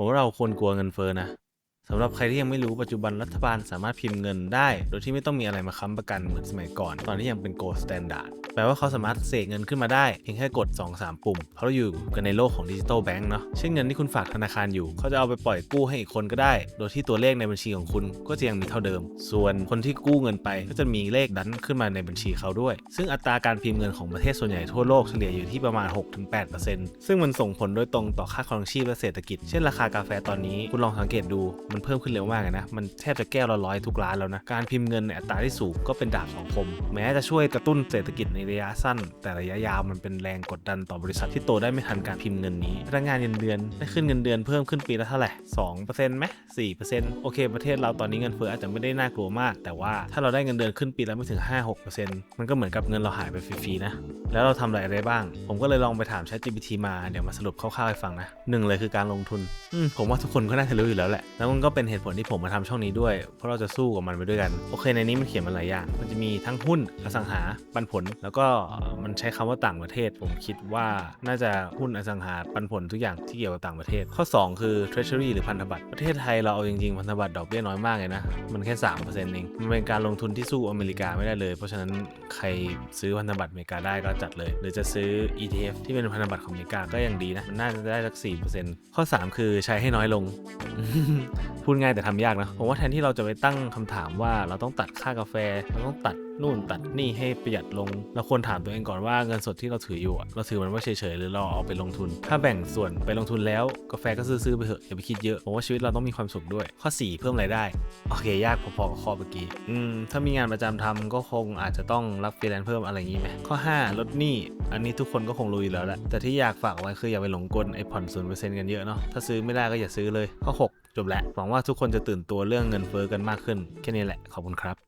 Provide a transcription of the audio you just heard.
ผมว่าเราควรกลัวเงินเฟ้อนะ สำหรับใครที่ยังไม่รู้ปัจจุบันรัฐบาลสามารถพิมพ์เงินได้ โดยที่ไม่ต้องมีอะไรมาค้ำประกันเหมือนสมัยก่อน ตอนที่ยังเป็น gold standard แปลว่าเขาสามารถเสกเงินขึ้นมาได้ เพียงแค่กด 2-3 ปุ่ม เพราะเราอยู่กันในโลกของดิจิ t a ลแบงก์เนาะเช่นเงินที่คุณฝากธนาคารอยู่ เขาจะเอาไปปล่อยกู้ให้อีกคนก็ได้ โดยที่ตัวเลขในบัญชีของคุณก็จะยังมีเท่าเดิม ส่วนคนที่กู้เงินไปก็จะมีเลขดันขึ้นมาในบัญชีเขาด้วย ซึ่งอัตราการพิมพ์เงินของประเทศส่วนใหญ่ทั่วโลกเฉลี่ยอยู่ที่ประมาณ 6-8%ซึ่งมันส่งผลโดยตรงต่อค่าครองชีพและเศรษฐกิจ เช่นราคากาแฟตอนนี้คุณลองสังเกตดูมันเพิ่มขึ้นเร็วมากเลยนะ มันแทบจะแก้วละร้อยทุกร้านแล้วนะ การพิมพ์เงินในอัตราที่สูงก็เป็นดาบสองคม แม้จะช่วยกระตุ้นเศรษฐกิจในระยะสั้น แต่ระยะยาวมันเป็นแรงกดดันต่อบริษัทที่โตได้ไม่ทันการพิมพ์เงินนี้ พนักงานเงินเดือนได้ขึ้นเงินเดือนเพิ่มขึ้นปีละเท่าไหร่สองเปอร์เซ็นต์ไหมสี่เปอร์เซ็นต์โอเคประเทศเราตอนนี้เงินเฟ้ออาจจะไม่ได้น่ากลัวมาก แต่ว่าถ้าเราได้เงินเดือนขึ้นปีละไม่ถึง 5-6%มันก็เหมือนกับเงินเราหายไปฟรีๆนะ แล้วเราทำอะไรได้บ้าง ผมก็เลยลองไปถาม ChatGPT มา เดี๋ยวมาสรุปคร่าวๆให้ฟังนะหนึ่งเลยคือการลงทุนอืมผมว่าทุกคนก็น่าจะรู้อยู่แล้วแหละ แล้วมันก็ก็เป็นเหตุผลที่ผมมาทำช่องนี้ด้วย เพราะเราจะสู้กับมันไปด้วยกัน โอเค ในนี้มันเขียนมาหลายอย่าง มันจะมีทั้งหุ้นอสังหาปันผล แล้วก็มันใช้คำว่าต่างประเทศ ผมคิดว่าน่าจะหุ้นอสังหาปันผลทุกอย่างที่เกี่ยวกับต่างประเทศ ข้อ 2 คือ treasury หรือพันธบัตร ประเทศไทยเราเอาจริงๆ พันธบัตรดอกเบี้ยน้อยมากเลยนะ มันแค่3%เอง มันเป็นการลงทุนที่สู้อเมริกาไม่ได้เลย เพราะฉะนั้นใครซื้อพันธบัตรอเมริกาได้ก็จัดเลย หรือจะซื้อ ETF ที่เป็นพันธบัตรของอเมริกาก็ยังดีนะ มันน่าจะได้สัก4%ข้อ 3 คือใช้ให้น้อยลง พูดง่ายแต่ทำยากนะผมว่าแทนที่เราจะไปตั้งคำถามว่าเราต้องตัดค่ากาแฟ เราต้องตัดนู่นตัดนี่ให้ประหยัดลง เราควรถามตัวเองก่อนว่าเงินสดที่เราถืออยู่เราถือมันไว่าเฉยๆหรือเราเอาไปลงทุน ถ้าแบ่งส่วนไปลงทุนแล้วกาแฟก็ซื้อๆไปเถอะอย่าไปคิดเยอะผมว่าชีวิตเราต้องมีความสุขด้วย ข้อ 4 เพิ่มรายได้ โอเค ยากพอๆกับข้อเมื่อกี้อืมถ้ามีงานประจำทำก็คงอาจจะต้องรับฟรีแลนซ์เพิ่มอะไรอย่างนี้ไหมข้อ 5 ลดหนี้ อันนี้ทุกคนก็คงรู้อยู่แล้วแหละแต่ที่อยากฝากไว้คืออย่าไปหลงกลไอ้ผ่อนศูนเปอร์เซ็นต์กันเยอะเนาะถ้าซื้อไม่ได้ก็อย่าซื้อเลยข้อ6จบแล้วหวังว่าทุกคนจะตื่นตัวเรื่องเงินเฟ้อกันมากขึ้นแค่นี้แหละขอบคุณครับ